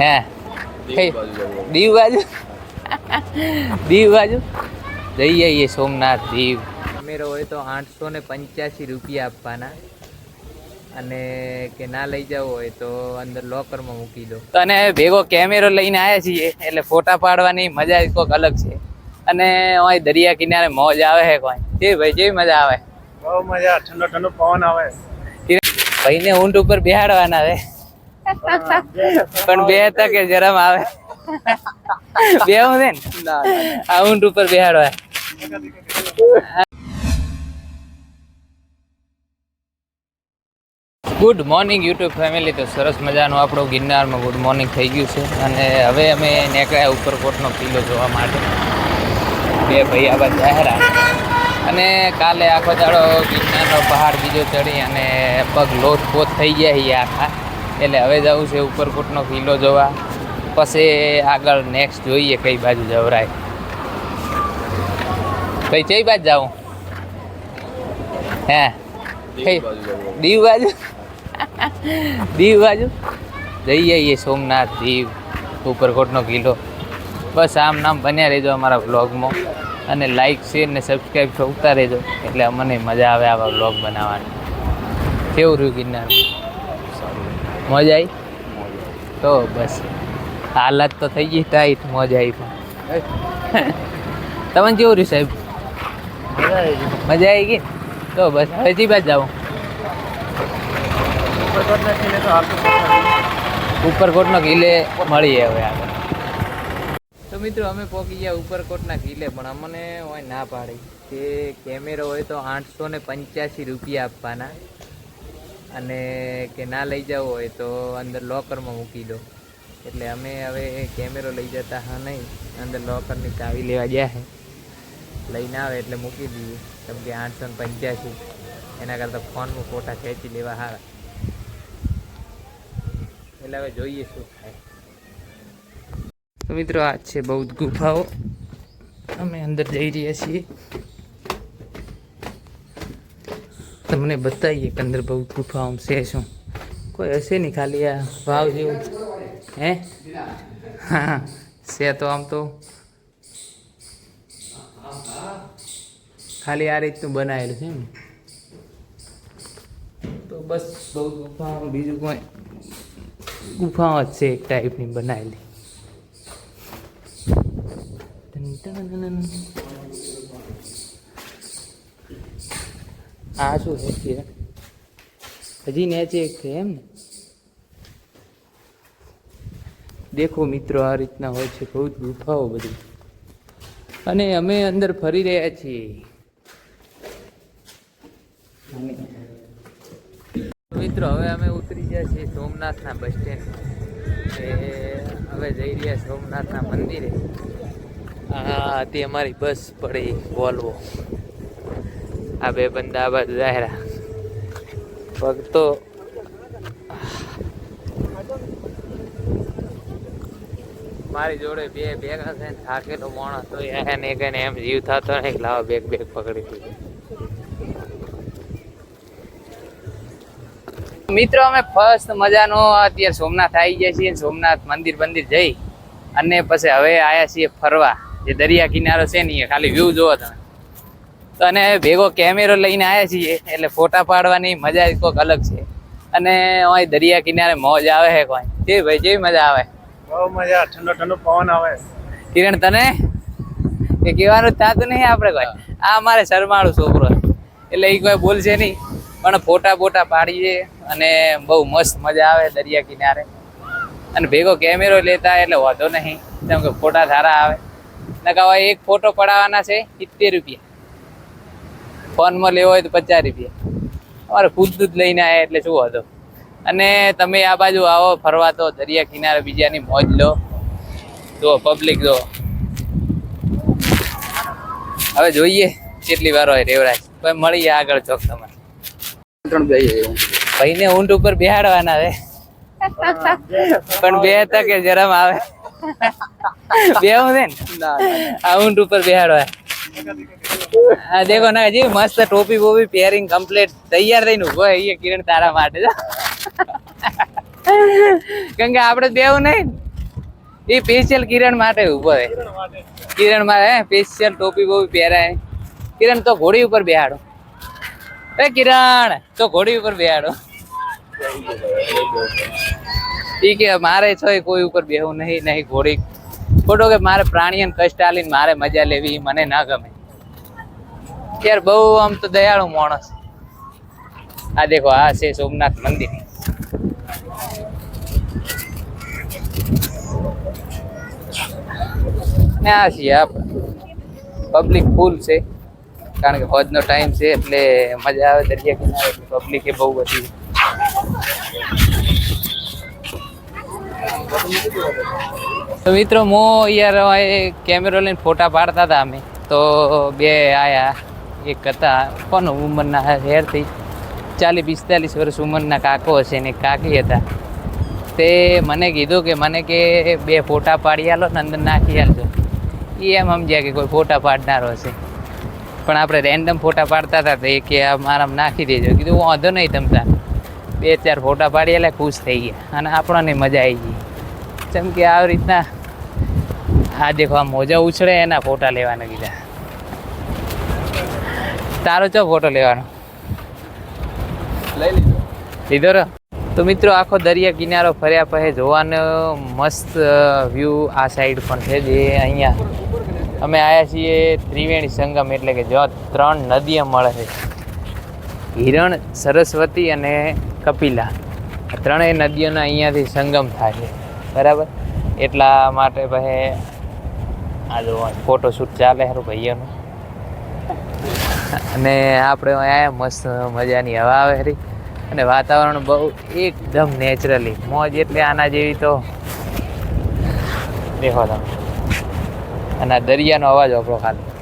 હે. દીવ બાજુ દીવ બાજુ? જઈ આવીએ સોમનાથ દીવ. કેમેરો હોય તો આઠસો ને પંચ્યાસી રૂપિયા આપવાના. અને કે ના લઈ જવો હોય તો અંદર લોકરમાં મૂકી દો. અને ભેગો કેમેરો લઈને આવ્યા છીએ એટલે ફોટા પાડવાની મજા જ કોઈક અલગ છે. અને અહીં દરિયા કિનારે મોજ આવે છે કોઈ? જે ભાઈ જેવી મજા આવે. બહુ મજા ઠંડો ઠંડો પવન આવે. ભાઈને ઊંટ ઉપર બેહાડવાના છે. પણ બે તકે જરામ આવે. બે હું છે ને? આ ઊંટ ઉપર બેહાડવા ગુડ મોર્નિંગ યુટ્યુબ ફેમિલી તો સરસ મજાનું આપણું ગિરનારમાં ગુડ મોર્નિંગ થઈ ગયું છે. અને હવે અમે નીકળ્યા ઉપરકોટનો કિલ્લો જોવા માટે. બે ભાઈ આવા જાહેરા અને કાલે આખો દાડો ગિરનારનો પહાડ બીજો ચડી અને પગ લોથ પોત થઈ ગયા આખા એટલે હવે જવું છે ઉપરકોટનો કિલ્લો જોવા. પછી આગળ નેક્સ્ટ જોઈએ કઈ બાજુ જવરાય. કઈ કઈ બાજુ જાઉં? હે? કઈ? દીવ બાજુ? દીવ બાજુ? જઈ આવીએ સોમનાથ દીવ ઉપરકોટનો કિલ્લો. બસ આમ નામ બન્યા રહેજો અમારા વ્લોગમાં. અને લાઈક શેર ને સબસ્ક્રાઈબ ઠોકતા રહેજો. એટલે અમને મજા આવે આવા વ્લોગ બનાવવાની. કેવું રહ્યું ગિરનાર મજા આવી? તો બસ. હાલત તો થઈ ગઈ ટાઈટ મજા આવી પણ. તમને કેવું રહ્યું સાહેબ? મજા આવી. ગઈ? તો બસ હવે જી બાજ જાઉં ઉપરકોટનો કિલ્લે મળીએ હવે આગળ. તો મિત્રો અમે પહોંચી ગયા ઉપરકોટના કિલ્લે પણ અમને હોય ના પાડી. કે કેમેરો હોય તો આઠસો ને પંચ્યાસી રૂપિયા આપવાના. અને કે ના લઈ જવો હોય તો અંદર લોકરમાં મૂકી દો. એટલે અમે હવે કેમેરો લઈ જતા હા નહીં, અંદર લોકરની ચાવી લેવા ગયા છે લઈને આવે એટલે મૂકી દઈએ. કેમ કે આઠસો ને પંચ્યાસી, એના કરતાં ફોનમાં ફોટા ખેંચી લેવા સારા એટલે હવે જોઈએ શું થાય. તો મિત્રો, આ છે બૌદ્ધ ગુફાઓ. અમે અંદર જઈ રહ્યા છીએ. તમને બતાવીએ કે અંદર બૌદ્ધ ગુફાઓ છે શું? કોઈ હશે નહીં ખાલી આ ભાવ જેવું? હે? હા, છે તો આમ તો. ખાલી આ રીતનું બનાવેલું છે ને તો બસ બહુ ગુફાઓ, બીજું કોઈ? ગુફાઓ જ છે એક ટાઈપની બનાવેલી. આ શું છે? હજી નેચ એક છે એમ ને? દેખો મિત્રો, આ રીતના હોય છે, બહુ જ ગુફાઓ બધી. અને અમે અંદર ફરી રહ્યા છીએ. મિત્રો, હવે અમે ઉતરી ગયા છીએ સોમનાથના બસ સ્ટેન્ડ હવે જઈ રહ્યા સોમનાથના મંદિરે. આ હતી અમારી બસ પડી, વોલ્વો. આ બે બંદા આ બાજુ મારી જોડે બે ભેગા છે થાકેલો માણસ તો એને કઈને એમ જીવ થતો ને લાવો બેગ બેગ પકડી મિત્રો, અમે ફર્સ્ટ મજાનો અત્યારે સોમનાથ આવી ગયા છીએ, સોમનાથ મંદિર મંદિર જઈ અને પછી હવે આયા છીએ ફરવા. જે દરિયા કિનારો છે ને, એ ખાલી વ્યૂ જોવો તમે. અને ભેગો કેમેરો લઈને આવ્યા છીએ એટલે ફોટા પાડવાની મજા જ કોઈક અલગ છે. અને અહીં દરિયા કિનારે મોજ આવે છે કોઈ? જે ભાઈ જેવી મજા આવે. બહુ મજા ઠંડો ઠંડો પવન આવે. કિરણ તને? એ કહેવાનું થતું નહીં આપણે કોઈ? આ અમારે શરમાળું છોકરો એટલે એ કોઈ બોલશે નહીં. પણ ફોટા બોટા પાડીએ અને બહુ મસ્ત મજા આવે દરિયા કિનારે. અને ભેગો કેમેરો લેતા એટલે વાંધો નહીં. કેમ કે ફોટા સારા આવે. નકા એક ફોટો પડાવવાના છે સિત્તેર રૂપિયા. ફોનમાં લેવો હોય તો પચાસ રૂપિયા. અમારે ખુદ જ લઈને આવ્યા એટલે શું હતો? અને તમે આ બાજુ આવો ફરવા તો દરિયા કિનારે બીજાની મોજ લો. જો પબ્લિક જો હવે જોઈએ કેટલી વાર હોય રેવરાય કોઈ મળીએ આગળ ચોક તમારે. ભાઈને ઊંટ ઉપર બેહાડવાના આવે પણ બે તકે જરામ આવે? બે હું ને. આ ઊંટ ઉપર બેહાડવા. આ દેખો ના જી મસ્ત ટોપી બોપી પહેરીને કમ્પ્લીટ તૈયાર થઈને ઊભો એ કિરણ તારા માટે. કેમ કે આપણે બેવું નહીં. એ સ્પેશિયલ કિરણ માટે ઊભો હે. કિરણ મારે હે સ્પેશિયલ ટોપી બોપી પહેરાય. કિરણ તો ઘોડી ઉપર બેહાડો. એ કિરણ તો ઘોડી ઉપર બેહાડો. ઈ કે મારે છો કોઈ ઉપર બેહવું નહીં નહીં ઘોડી. ખોટો કે મારે પ્રાણીઓને કષ્ટ આલીને મારે મજા લેવી મને ના ગમે. યાર બહુ આમ તો દયાળુ માણસ. આ દેખો, આ છે સોમનાથ મંદિર. ને આ છીએ આપણે પબ્લિક ફૂલ છે. કારણ કે હોજનો ટાઈમ છે એટલે મજા આવે દરિયા કિનારે પબ્લિક એ બહુ બધી. તો મિત્રો, મો યાર કેમેરો લઈને ફોટા પાડતા હતા અમે. તો બે આયા. એક હતા. કોનો ઉંમરના હેરથી ચાલીસ, પિસ્તાલીસ વર્ષ ઉંમરના કાકો હશે ને કાકી હતા. તે મને કીધું કે મને કે બે ફોટા પાડી આલો ને અંદર નાખી આલજો. એ એમ સમજ્યા કે કોઈ ફોટા પાડનારો હશે. પણ આપણે રેન્ડમ ફોટા પાડતા હતા તો એ કે આ મારામાં નાખી દેજો. કીધું, વાંધો નહીં તમતા બે ચાર ફોટા પાડી એટલે ખુશ થઈ ગયા. અને આપણને મજા આવી ગઈ. જેમ કે આવી રીતના આ દેખો આ મોજા ઉછળે એના ફોટા લેવાના કીધા. તારો ચો ફોટો લેવાનો? લઈ લીધો લીધો રો તો મિત્રો આખો દરિયા કિનારો ફર્યા પછી જોવાનો મસ્ત વ્યૂ આ સાઈડ પણ છે જે અહીંયા. અમે આવ્યા છીએ ત્રિવેણી સંગમ એટલે કે જો ત્રણ નદીઓ મળે છે. હિરણ સરસ્વતી અને કપિલા. આ ત્રણેય નદીઓના અહીંયાથી સંગમ થાય છે. બરાબર? એટલા માટે પછી આ જો ફોટોશૂટ ચાલે સારું ભાઈઓનું. અને આપણે અહીંયા મસ્ત મજાની હવા આવે ખરી અને વાતાવરણ બહુ એકદમ નેચરલી મોજ એટલે આના જેવી તો દેખો તમે અને દરિયાનો અવાજ આપણો ખાલી.